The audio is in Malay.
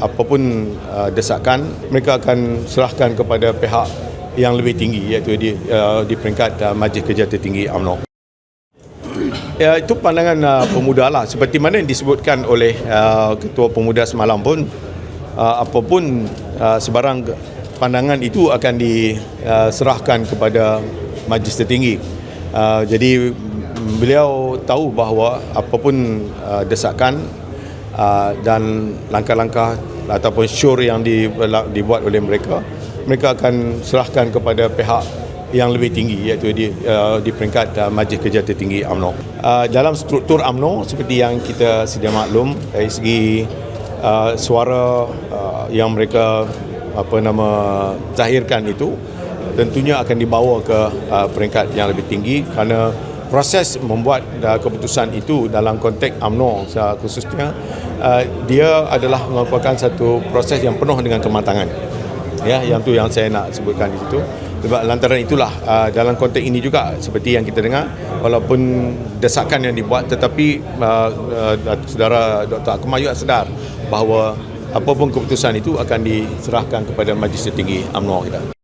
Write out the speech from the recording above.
apapun uh, desakan mereka akan serahkan kepada pihak yang lebih tinggi iaitu di uh, di peringkat uh, Majlis Kerja Tertinggi UMNO. Ya, itu pandangan uh, pemuda lah. Seperti mana yang disebutkan oleh uh, Ketua Pemuda semalam pun, uh, apapun uh, sebarang pandangan itu akan diserahkan kepada Majlis Tertinggi. Uh, jadi beliau tahu bahawa apapun uh, desakan uh, dan langkah-langkah ataupun syur yang di, dibuat oleh mereka, mereka akan serahkan kepada pihak yang lebih tinggi iaitu di uh, di peringkat uh, Majlis Kerja Tertinggi UMNO. Uh, dalam struktur UMNO seperti yang kita sedia maklum dari segi uh, suara uh, yang mereka apa nama zahirkan itu tentunya akan dibawa ke uh, peringkat yang lebih tinggi kerana proses membuat uh, keputusan itu dalam konteks UMNO uh, khususnya uh, dia adalah merupakan satu proses yang penuh dengan kematangan ya yang tu yang saya nak sebutkan di situ sebab lantaran itulah uh, dalam konteks ini juga seperti yang kita dengar walaupun desakan yang dibuat tetapi uh, uh, saudara Dr. Akmal juga sedar bahawa apapun keputusan itu akan diserahkan kepada Majlis Tertinggi UMNO kita.